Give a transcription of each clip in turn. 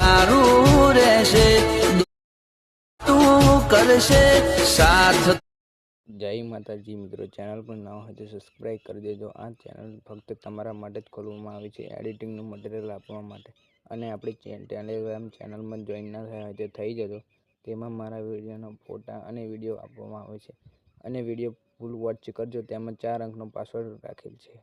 તારું રહેશે, તું કરશે, સાથ જય માતાજી મિત્રો, ચેનલ પર ના હોય તો સબસ્ક્રાઈબ કરી દેજો. આ ચેનલ ફક્ત તમારા માટે જ ખોલવામાં આવી છે, એડિટિંગનું મટીરિયલ આપવા માટે. અને આપણી ટેલિગ્રામ ચેનલમાં જોઈન ના થયા હોય તો થઈ જજો. તેમાં મારા વિડીયોનો ફોટા અને વીડિયો આપવામાં આવે છે. અને વીડિયો ફૂલ વોચ કરજો, તેમાં ચાર અંકનો પાસવર્ડ રાખેલ છે.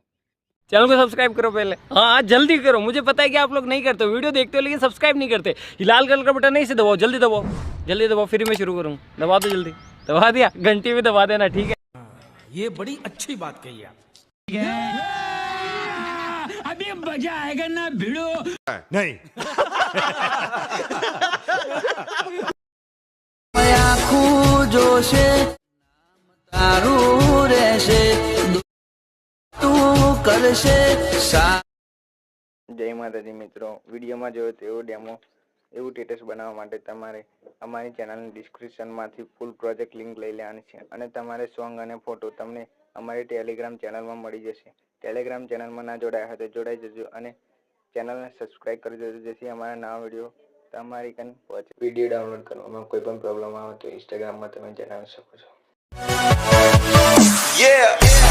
चैनल को सब्सक्राइब करो पहले। हाँ जल्दी करो। मुझे पता है कि आप लोग नहीं करते वीडियो देखते हो लेकिन सब्सक्राइब नहीं करते। लाल कलर का बटन नहीं से दबाओ जल्दी दबाओ। जल्दी दबाओ फिर मैं शुरू करूँ। दबा दो जल्दी। दबा दिया घंटी भी दबा देना ठीक है? हाँ, ये बड़ी अच्छी बात कही आप। हाँ, अभी मज़ा आएगा ना भिड़ो। नहीं। जोशे કરશે જય માતાજી મિત્રો. વિડીયોમાં જોયો તેવો ડેમો એવું સ્ટેટસ બનાવવા માટે તમારે અમારી ચેનલની ડિસ્ક્રિપ્શનમાંથી ફૂલ પ્રોજેક્ટ લિંક લઈ લેવાની છે અને તમારે સોંગ અને ફોટો તમને અમારી ટેલિગ્રામ ચેનલમાં મળી જશે. ટેલિગ્રામ ચેનલમાં ના જોડાયા હોય તો જોડાઈ જજો અને ચેનલને સબસ્ક્રાઇબ કરી દેજો જેથી અમારા નવા વીડિયો તમારી કન પહોંચે. વીડિયો ડાઉનલોડ કરવામાં કોઈ પણ પ્રોબ્લેમ આવે તો ઇન્સ્ટાગ્રામમાં તમે જણાવી શકો છો. Yeah.